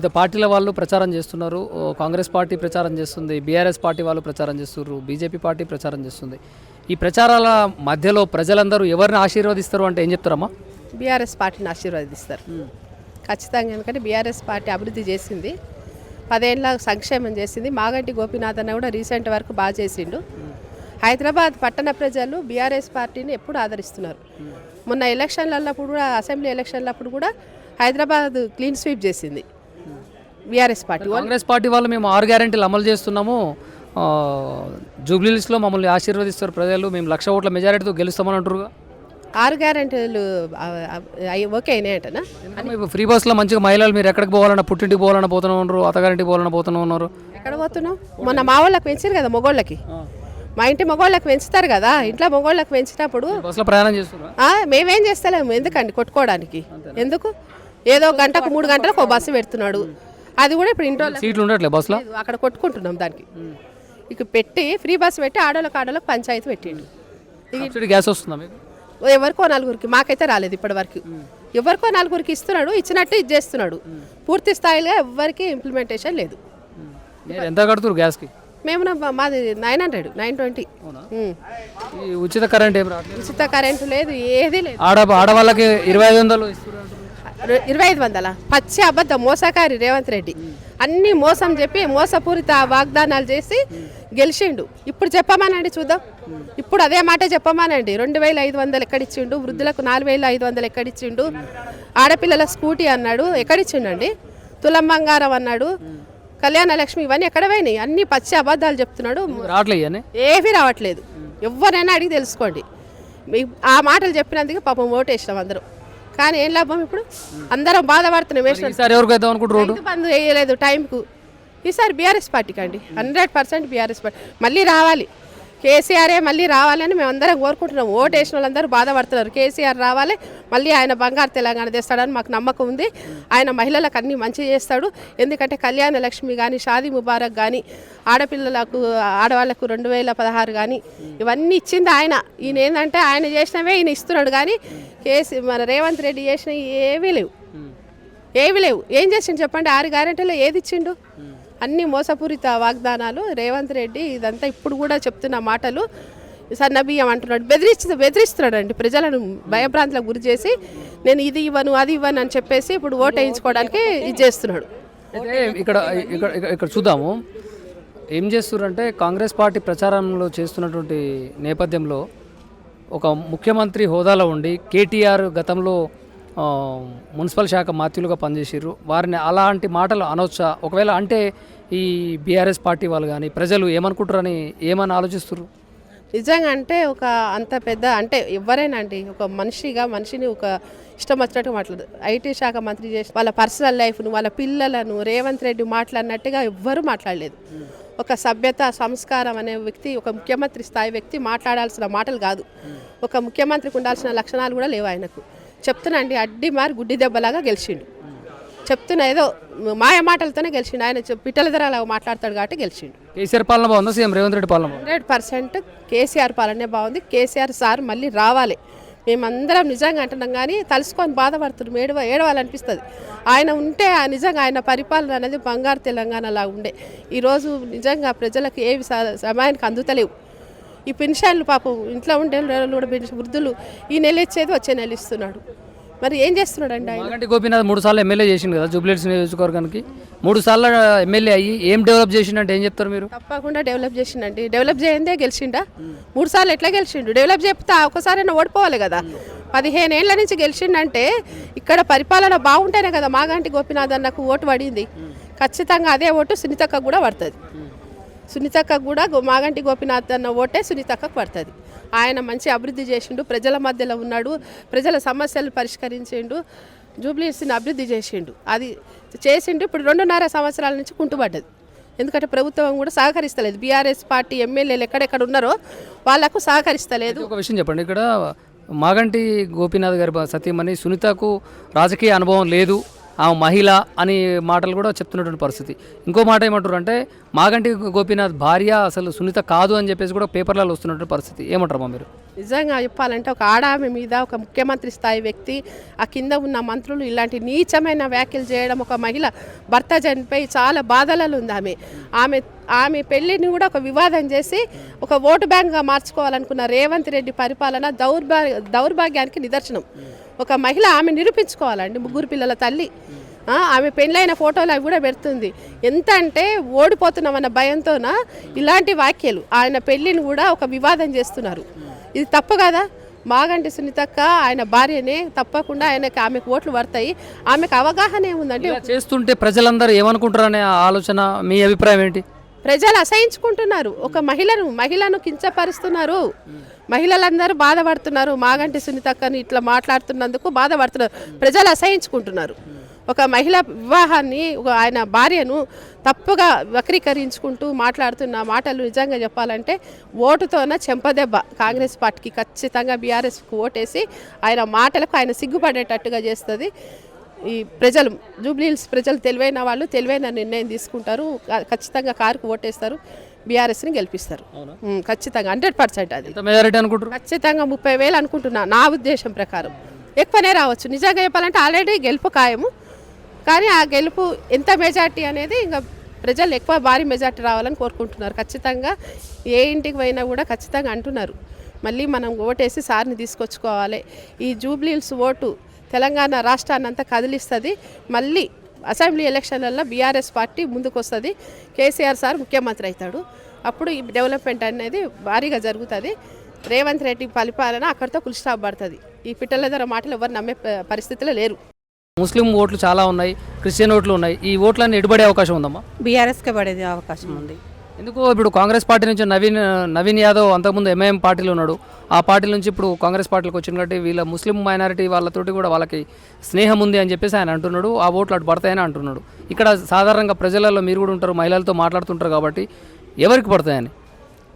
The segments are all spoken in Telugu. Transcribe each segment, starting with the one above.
వివిధ పార్టీల వాళ్ళు ప్రచారం చేస్తున్నారు. కాంగ్రెస్ పార్టీ ప్రచారం చేస్తుంది. బీఆర్ఎస్ పార్టీ వాళ్ళు ప్రచారం చేస్తున్నారు. బీజేపీ పార్టీ ప్రచారం చేస్తుంది. ఈ ప్రచారాల మధ్యలో ప్రజలందరూ ఎవరిని ఆశీర్వదిస్తారు అంటే ఏం చెప్తారమ్మా? బీఆర్ఎస్ పార్టీని ఆశీర్వదిస్తారు. ఖచ్చితంగా ఎందుకంటే బీఆర్ఎస్ పార్టీ అభివృద్ధి చేసింది. పదేళ్ళ సంక్షేమం చేసింది. మాగంటి గోపీనాథ్ అన్న కూడా రీసెంట్ వరకు బాగా చేసిండు. హైదరాబాద్ పట్టణ ప్రజలు బీఆర్ఎస్ పార్టీని ఎప్పుడు ఆదరిస్తున్నారు? మొన్న ఎలక్షన్లప్పుడు కూడా అసెంబ్లీ ఎలక్షన్లప్పుడు కూడా హైదరాబాద్ క్లీన్ స్వీప్ చేసింది. బీఆర్ఎస్ పార్టీ కాంగ్రెస్ పార్టీ వాళ్ళు మేము ఆరు గ్యారెంటీలు అమలు చేస్తున్నాము. ఆ, జూబ్లీహిల్స్లో మమ్మల్ని ఆశీర్వదిస్తారు ప్రజలు. మేము లక్ష ఓట్ల మెజారిటీతో గెలుస్తామని అంటారుగా ఆరు గ్యారెంటీలు ఓకే అయినాయంటనా? ఎందుకమ్మా ఇప్పుడు ఫ్రీ బస్సులో మంచిగా మహిళలు మీరు ఎక్కడికి పోవాలన్నా పుట్టింటికి పోవాలన్నా పోతూనే ఉన్నారు అత్తగారింటికి పోవాలన్నా పోతూనే ఉన్నారు? ఎక్కడ పోతున్నావు? మొన్న మా వాళ్ళకి పెంచారు కదా మగోళ్ళకి. మా ఇంటి మగోళ్ళకి పెంచుతారు కదా ఇంట్లో మగోళ్ళకి పెంచినప్పుడు బస్సులో ప్రయాణం చేస్తున్నారు? ఆ, మేమేం చేస్తలేము ఎందుకండి కొట్టుకోవడానికి? ఎందుకు? ఏదో గంటకు మూడు గంటలకు ఒక బస్సు పెడుతున్నాడు. అది కూడా ఇప్పుడు ఇంట్లో సీట్లు ఉండట్లే బస్సులో? అక్కడ కొట్టుకుంటున్నాం దానికి. ఇక పెట్టి ఫ్రీ బస్సు పెట్టి ఆడోళ్ళకి ఆడోళ్ళకి పంచాయతీ పెట్టిండు. గ్యాస్ వస్తుందా మీకు? ఎవరికో నలుగురికి మాకైతే రాలేదు ఇప్పటి వరకు. ఎవరికో నలుగురికి ఇస్తున్నాడు ఇచ్చినట్టు ఇది చేస్తున్నాడు. పూర్తి స్థాయిలో ఎవరికి ఇంప్లిమెంటేషన్ లేదు. ఎంత కడుతున్నారు గ్యాస్కి? మేము మాది నైన్ హండ్రెడ్ నైన్ ట్వంటీ ఉచిత కరెంట్ ఉచిత కరెంటు లేదు ఏది లేదు. ఆడ ఆడవాళ్ళకి ఇరవై ఐదు వందలు ఇస్తున్నారు. ఇరవై ఐదు వందల? పచ్చి అబద్ధం మోసకారి రేవంత్ రెడ్డి. అన్ని మోసం చెప్పి మోసపూరిత వాగ్దానాలు చేసి గెలిచిండు. ఇప్పుడు చెప్పమానండి చూద్దాం. ఇప్పుడు అదే మాట చెప్పమానండి. రెండు వేల ఐదు వందలు ఎక్కడిచ్చిండు? వృద్ధులకు నాలుగు వేల ఐదు వందలు ఎక్కడిచ్చిండు? ఆడపిల్లల స్కూటీ అన్నాడు ఎక్కడిచ్చిండండి? తులం బంగారం అన్నాడు కళ్యాణ లక్ష్మి ఇవన్నీ ఎక్కడ పోయినాయి? అన్ని పచ్చి అబద్ధాలు చెప్తున్నాడు. ఏమీ రావట్లేదు. ఎవరైనా అడిగి తెలుసుకోండి. ఆ మాటలు చెప్పినందుకు పాపం ఓటేసినాం అందరం. కానీ ఏం లాభం ఇప్పుడు? అందరం బాధపడుతున్నాం వేసిన ఈసారి ఎవరికి వేద్దాం అనుకుంటారు రోడ్డు? రైతు బంధు వేయలేదు టైంకు. ఈసారి బీఆర్ఎస్ పార్టీకి అండి. Hundred percent BRS party. మళ్ళీ రావాలి. కేసీఆరే మళ్ళీ రావాలని మేము అందరం కోరుకుంటున్నాం. ఓటు వేసిన వాళ్ళందరూ బాధపడుతున్నారు. కేసీఆర్ రావాలి మళ్ళీ ఆయన బంగారు తెలంగాణ తెస్తాడని మాకు నమ్మకం ఉంది. ఆయన మహిళలకు అన్ని మంచి చేస్తాడు. ఎందుకంటే కళ్యాణ లక్ష్మి కానీ షాదీ ముబారక్ కానీ ఆడపిల్లలకు ఆడవాళ్ళకు రెండు వేల పదహారు కానీ ఇవన్నీ ఇచ్చింది ఆయన. ఈయన ఏంటంటే ఆయన చేసినవే ఈయన ఇస్తున్నాడు కానీ కేసీ మన రేవంత్ రెడ్డి చేసినవి ఏవీ లేవు. ఏవి లేవు. ఏం చేసిండు చెప్పండి? ఆరు గ్యారెంటీలో ఏది ఇచ్చిండు? అన్ని మోసపూరిత వాగ్దానాలు. రేవంత్ రెడ్డి ఇదంతా ఇప్పుడు కూడా చెప్తున్న మాటలు. సన్నబియ్యం అంటున్నాడు. బెదిరిస్తు బెదిరిస్తున్నాడండి. ప్రజలను భయభ్రాంతులకు గురి చేసి నేను ఇది ఇవ్వను అది ఇవ్వను అని చెప్పేసి ఇప్పుడు ఓటు వేయించుకోవడానికి ఇది చేస్తున్నాడు. ఇక్కడ ఇక్కడ ఇక్కడ- చూద్దాము. ఏం చేస్తున్నారంటే కాంగ్రెస్ పార్టీ ప్రచారంలో చేస్తున్నటువంటి నేపథ్యంలో ఒక ముఖ్యమంత్రి హోదాలో ఉండి కేటీఆర్ గతంలో మున్సిపల్ శాఖ మాత్యులుగా పనిచేసారు వారిని అలాంటి మాటలు అనవచ్చా ఒకవేళ అంటే ఈ బీఆర్ఎస్ పార్టీ వాళ్ళు కానీ ప్రజలు ఏమనుకుంటారని ఏమని ఆలోచిస్తారు నిజంగా అంటే ఒక అంత పెద్ద అంటే ఎవరైనా అండి ఒక మనిషిగా మనిషిని ఒక ఇష్టం వచ్చినట్టు మాట్లాడు ఐటీ శాఖ మంత్రి చేసి వాళ్ళ పర్సనల్ లైఫ్ను వాళ్ళ పిల్లలను రేవంత్ రెడ్డి మాట్లాడినట్టుగా ఎవ్వరూ మాట్లాడలేదు. ఒక సభ్యత సంస్కారం అనే వ్యక్తి ఒక ముఖ్యమంత్రి స్థాయి వ్యక్తి మాట్లాడాల్సిన మాటలు కాదు. ఒక ముఖ్యమంత్రికి ఉండాల్సిన లక్షణాలు కూడా లేవు ఆయనకు. చెప్తున్నా అండి అడ్డి మారి గుడ్డి దెబ్బలాగా గెలిచిండు. చెప్తున్నా ఏదో మాయ మాటలతోనే గెలిచిండు. ఆయన పిట్టల ధర మాట్లాడతాడు కాబట్టి గెలిచిండు. కేసీఆర్ పాలన బాగుందా? సీఎం రేవంత్ రెడ్డి పాలన హండ్రెడ్ పర్సెంట్ కేసీఆర్ పాలనే బాగుంది. కేసీఆర్ సార్ మళ్ళీ రావాలి. మేమందరం నిజంగా అంటున్నాం కానీ తలుసుకొని బాధపడుతున్నాం ఏడవ ఏడవాలనిపిస్తుంది. ఆయన ఉంటే ఆ నిజంగా ఆయన పరిపాలన అనేది బంగారు తెలంగాణలా ఉండే. ఈరోజు నిజంగా ప్రజలకు ఏవి సమయానికి అందుతలేవు. ఈ పెన్షన్లు పాపం ఇంట్లో ఉండే కూడా పెన్షన్ వృద్ధులు ఈ నెల ఇచ్చేది వచ్చే నెల ఇస్తున్నాడు. మరి ఏం చేస్తున్నాడండి ఆయన? మాగంటి గోపీనాథ్ మూడు సార్లు ఎమ్మెల్యే చేసిండు కదా జూబ్లీహిల్స్ నియోజకవర్గానికి. మూడు సార్లు ఎమ్మెల్యే అయ్యి ఏం డెవలప్ చేసిండంటే ఏం చెప్తారు మీరు? తప్పకుండా డెవలప్ చేసిండండి. డెవలప్ చేయందే గెలిచిండా? మూడు సార్లు ఎట్లా గెలిచిండు? డెవలప్ చెప్తే ఒకసారైనా ఓడిపోవాలి కదా. పదిహేను ఏళ్ళ నుంచి గెలిచిండంటే ఇక్కడ పరిపాలన బాగుంటేనే కదా మాగంటి గోపినాథ్ అన్నకు ఓటు పడింది. ఖచ్చితంగా అదే ఓటు సునీతక్క కూడా పడుతుంది. సునీతక్క కూడా మాగంటి గోపినాథ్ అన్న ఓటే సునీతక్కకు పడుతుంది. ఆయన మంచి అభివృద్ధి చేసిండు ప్రజల మధ్యలో ఉన్నాడు ప్రజల సమస్యలు పరిష్కరించిండు జూబ్లీస్ని అభివృద్ధి చేసిండు. అది చేసిండు ఇప్పుడు రెండున్నర సంవత్సరాల నుంచి కుంటుపడ్డది ఎందుకంటే ప్రభుత్వం కూడా సహకరిస్తలేదు. బీఆర్ఎస్ పార్టీ ఎమ్మెల్యేలు ఎక్కడెక్కడ ఉన్నారో వాళ్ళకు సహకరిస్తలేదు. ఒక విషయం చెప్పండి. ఇక్కడ మాగంటి గోపీనాథ్ గారి బ- సతీమణి సునీతకు రాజకీయ అనుభవం లేదు. ఆమె మహిళ అని మాటలు కూడా చెప్తున్నటువంటి పరిస్థితి. ఇంకో మాట ఏమంటారు అంటే మాగంటి గోపీనాథ్ భార్య అసలు సునీత కాదు అని చెప్పేసి కూడా పేపర్లలో వస్తున్నటువంటి పరిస్థితి. ఏమంటారు మీరు? నిజంగా చెప్పాలంటే ఒక ఆడామె మీద ఒక ముఖ్యమంత్రి స్థాయి వ్యక్తి ఆ కింద ఉన్న మంత్రులు ఇలాంటి నీచమైన వ్యాఖ్యలు చేయడం ఒక మహిళ భర్త చనిపోయి చాలా బాధలలో ఉంది ఆమె. ఆమె ఆమె పెళ్ళిని కూడా ఒక వివాదం చేసి ఒక ఓటు బ్యాంక్గా మార్చుకోవాలనుకున్న రేవంత్ రెడ్డి పరిపాలన దౌర్భాగ్య దౌర్భాగ్యానికి నిదర్శనం. ఒక మహిళ ఆమె నిరూపించుకోవాలండి ముగ్గురు పిల్లల తల్లి. ఆమె పెళ్ళైన ఫోటోలు అవి కూడా పెడుతుంది. ఎంత అంటే ఓడిపోతున్నామన్న భయంతోన ఇలాంటి వ్యాఖ్యలు. ఆయన పెళ్ళిని కూడా ఒక వివాదం చేస్తున్నారు. ఇది తప్పు కదా? మాగంటి సునీతక్క ఆయన భార్యనే తప్పకుండా ఆయనకి ఆమెకు ఓట్లు పడతాయి. ఆమెకు అవగాహన ఏముందంటే చేస్తుంటే ప్రజలందరూ ఏమనుకుంటారనే ఆలోచన మీ అభిప్రాయం ఏంటి? ప్రజలు అసహించుకుంటున్నారు. ఒక మహిళను మహిళను కించపరుస్తున్నారు. మహిళలందరూ బాధపడుతున్నారు. మాగంటి సునీతక్కని ఇట్లా మాట్లాడుతున్నందుకు బాధపడుతున్నారు. ప్రజలు అసహించుకుంటున్నారు. ఒక మహిళ వివాహాన్ని ఒక ఆయన భార్యను తప్పుగా వక్రీకరించుకుంటూ మాట్లాడుతున్న మాటలు నిజంగా చెప్పాలంటే ఓటుతోన చెంపదెబ్బ. కాంగ్రెస్ పార్టీకి ఖచ్చితంగా బీఆర్ఎస్కి ఓటేసి ఆయన మాటలకు ఆయన సిగ్గుపడేటట్టుగా చేస్తుంది. ఈ ప్రజలు జూబ్లీహిల్స్ ప్రజలు తెలివైన వాళ్ళు తెలివైన నిర్ణయం తీసుకుంటారు. ఖచ్చితంగా కారుకు ఓటేస్తారు. బీఆర్ఎస్ని గెలిపిస్తారు. ఖచ్చితంగా హండ్రెడ్ పర్సెంట్ అది. ఎంత మెజారిటీ అనుకుంటారు ఖచ్చితంగా ముప్పై వేలు అనుకుంటున్నా నా ఉద్దేశం ప్రకారం. ఎక్కువనే రావచ్చు. నిజంగా చెప్పాలంటే ఆల్రెడీ గెలుపు ఖాయము. కానీ ఆ గెలుపు ఎంత మెజార్టీ అనేది ఇంకా ప్రజలు ఎక్కువ భారీ మెజార్టీ రావాలని కోరుకుంటున్నారు. ఖచ్చితంగా ఏ ఇంటికి పోయినా కూడా ఖచ్చితంగా అంటున్నారు. మళ్ళీ మనం ఓటేసి సార్ని తీసుకొచ్చుకోవాలి. ఈ జూబ్లీహిల్స్ ఓటు తెలంగాణ రాష్ట్రాన్ని అంతా కదిలిస్తుంది. మళ్ళీ అసెంబ్లీ ఎలక్షన్లలో బీఆర్ఎస్ పార్టీ ముందుకు వస్తుంది కేసీఆర్ సార్ ముఖ్యమంత్రి అవుతాడు అప్పుడు ఈ డెవలప్మెంట్ అనేది భారీగా జరుగుతుంది. రేవంత్ రెడ్డి పరిపాలన అక్కడితో కులి స్టాప్ పడుతుంది. ఈ పిట్టల ధర మాటలు ఎవరు నమ్మే పరిస్థితిలో లేరు. ముస్లిం ఓట్లు చాలా ఉన్నాయి క్రిస్టియన్ ఓట్లు ఉన్నాయి. ఈ ఓట్లన్నీ ఎడుబడే అవకాశం ఉందమ్మా? బీఆర్ఎస్కే పడేది అవకాశం ఉంది. ఎందుకు ఇప్పుడు కాంగ్రెస్ పార్టీ నుంచి నవీన్ నవీన్ యాదవ్ అంతకుముందు ఎంఐఎం పార్టీలో ఉన్నాడు. ఆ పార్టీ నుంచి ఇప్పుడు కాంగ్రెస్ పార్టీకి వచ్చింది కాబట్టి వీళ్ళ ముస్లిం మైనారిటీ వాళ్ళతోటి కూడా వాళ్ళకి స్నేహం ఉంది అని చెప్పేసి ఆయన అంటున్నాడు. ఆ ఓట్లు అటు పడతాయని అంటున్నాడు. ఇక్కడ సాధారణంగా ప్రజలలో మీరు కూడా ఉంటారు మహిళలతో మాట్లాడుతుంటారు కాబట్టి ఎవరికి పడతాయని?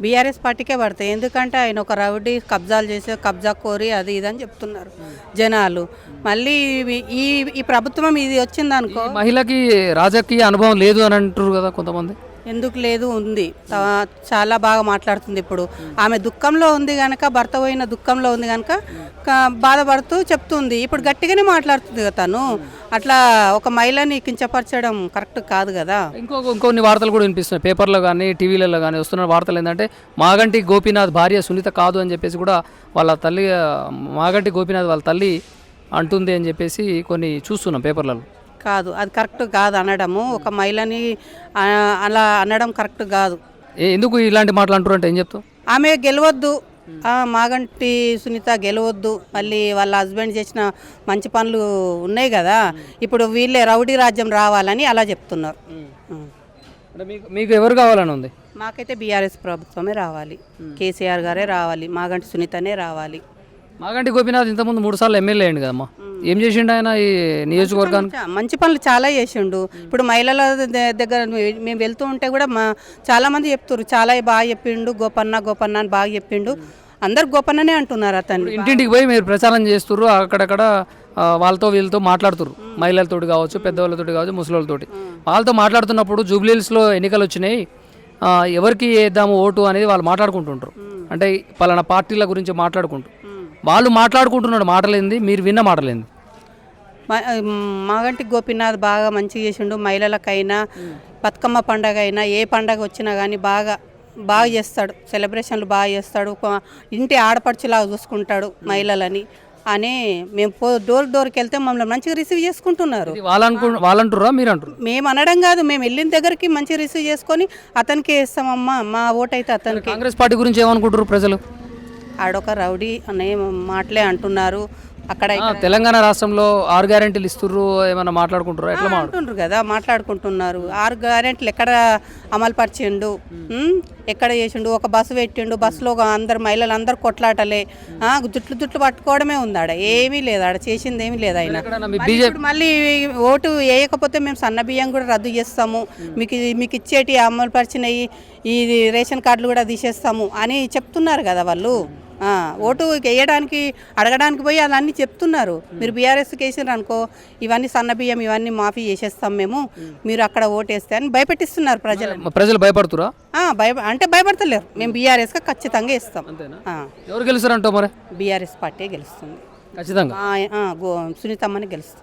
బీఆర్ఎస్ పార్టీకే పడతాయి. ఎందుకంటే ఆయన ఒక రౌడీ కబ్జాలు చేసే కబ్జా కోరి అది ఇది అని చెప్తున్నారు జనాలు. మళ్ళీ ఈ ఈ ప్రభుత్వం ఇది వచ్చిందనుకో మహిళకి రాజకీయ అనుభవం లేదు అని అంటారు కదా కొంతమంది. ఎందుకు లేదు ఉంది. చాలా బాగా మాట్లాడుతుంది ఇప్పుడు. ఆమె దుఃఖంలో ఉంది కనుక భర్త పోయిన దుఃఖంలో ఉంది కనుక బాధపడుతూ చెప్తుంది. ఇప్పుడు గట్టిగానే మాట్లాడుతుంది కదా తను. అట్లా ఒక మహిళని కించపరచడం కరెక్ట్ కాదు కదా. ఇంకో ఇంకొన్ని వార్తలు కూడా వినిపిస్తున్నాయి. పేపర్లో కానీ టీవీలలో కానీ వస్తున్న వార్తలు ఏంటంటే మాగంటి గోపీనాథ్ భార్య సునీత కాదు అని చెప్పేసి కూడా వాళ్ళ తల్లి మాగంటి గోపీనాథ్ వాళ్ళ తల్లి అంటుంది అని చెప్పేసి కొన్ని చూస్తున్నాం పేపర్లలో. కాదు. అది కరెక్ట్ కాదు అనడము. ఒక మహిళని అలా అనడం కరెక్ట్ కాదు. ఎందుకు ఇలాంటి మాటలు అంటారు అంటే ఏం చెప్తావు? ఆమె గెలవద్దు. మాగంటి సునీత గెలవద్దు. మళ్ళీ వాళ్ళ హస్బెండ్ చేసిన మంచి పనులు ఉన్నాయి కదా. ఇప్పుడు వీళ్ళే రౌడీ రాజ్యం రావాలని అలా చెప్తున్నారు. మీకు మీకు ఎవరు కావాలని ఉంది? మాకైతే బీఆర్ఎస్ ప్రభుత్వమే రావాలి. కేసీఆర్ గారే రావాలి. మాగంటి సునీతనే రావాలి. మాగంటి గోపీనాథ్ ఇంతకుముందు మూడు సార్లు ఎమ్మెల్యే అయ్యింది కదమ్మా. ఏం చేసిండు ఆయన ఈ నియోజకవర్గానికి? మంచి పనులు చాలా చేసిండు. ఇప్పుడు మహిళల దగ్గర మేము వెళ్తూ ఉంటే కూడా మా చాలా మంది చెప్తారు చాలా బాగా చెప్పిండు. గోపన్న గోపన్న అని బాగా చెప్పిండు. అందరు గోపన్ననే అంటున్నారు అతన్ని. ఇంటింటికి పోయి మీరు ప్రచారం చేస్తుర్రు. అక్కడక్కడ వాళ్ళతో వీళ్ళతో మాట్లాడుతుర్రు. మహిళలతోటి కావచ్చు పెద్దవాళ్ళతోటి కావచ్చు ముసలితోటి వాళ్ళతో మాట్లాడుతున్నప్పుడు జూబ్లీహిల్స్లో ఎన్నికలు వచ్చినాయి. ఎవరికి వేద్దాము ఓటు అనేది వాళ్ళు మాట్లాడుకుంటుంటారు అంటే పలానా పార్టీల గురించి మాట్లాడుకుంటూ. వాళ్ళు మాట్లాడుకుంటున్నాడు మాటలేంది మీరు విన్న మాటలేంది. మాగంటి గోపీనాథ్ బాగా మంచిగా చేసిండు మహిళలకైనా బతుకమ్మ పండగ అయినా ఏ పండగ వచ్చినా కానీ బాగా బాగా చేస్తాడు సెలబ్రేషన్లు బాగా చేస్తాడు ఇంటి ఆడపడుచులాగా చూసుకుంటాడు మహిళలని. అని మేము పో డోర్ డోర్కి వెళ్తే మమ్మల్ని మంచిగా రిసీవ్ చేసుకుంటున్నారు. వాళ్ళంటుర్రా మీరు అంటారు మేము అనడం కాదు మేము వెళ్ళిన దగ్గరికి మంచిగా రిసీవ్ చేసుకొని అతనికే ఇస్తామమ్మా మా ఓటు అయితే అతనికి. కాంగ్రెస్ పార్టీ గురించి ఏమనుకుంటారు ప్రజలు? ఆడొక రౌడీ అనే మాటలే అంటున్నారు. అక్కడ తెలంగాణ రాష్ట్రంలో ఆరు గ్యారెంటీలు ఇస్తుర్రు ఏమైనా మాట్లాడుకుంటారు ఎట్లా కదా మాట్లాడుకుంటున్నారు. ఆరు గ్యారెంట్లు ఎక్కడ అమలు పరిచిండు? ఎక్కడ చేసిండు? ఒక బస్సు పెట్టిండు బస్సులో అందరు మహిళలు అందరు కొట్లాటలే. జుట్లు జుట్లు పట్టుకోవడమే ఉంది ఆడ ఏమీ లేదు ఆడ చేసింది ఏమీ లేదు ఆయన. మళ్ళీ ఓటు వేయకపోతే మేము సన్న బియ్యం కూడా రద్దు చేస్తాము. మీకు మీకు ఇచ్చేటి అమలు పరిచినవి ఈ రేషన్ కార్డులు కూడా తీసేస్తాము అని చెప్తున్నారు కదా వాళ్ళు. ఓటు వేయడానికి అడగడానికి పోయి అదన్నీ చెప్తున్నారు. మీరు బీఆర్ఎస్కి వేసారు అనుకో ఇవన్నీ సన్న బియ్యం ఇవన్నీ మాఫీ చేసేస్తాం మేము. మీరు అక్కడ ఓటేస్తే అని భయపెట్టిస్తున్నారు ప్రజలు. ప్రజలు భయపడుతురా? భయ అంటే భయపడతలేరు. మేము బీఆర్ఎస్కి ఖచ్చితంగా ఇస్తాం ఎవరు మరి? బీఆర్ఎస్ పార్టీ గెలుస్తుంది. ఖచ్చితంగా? సునీతమ్మని గెలుస్తుంది.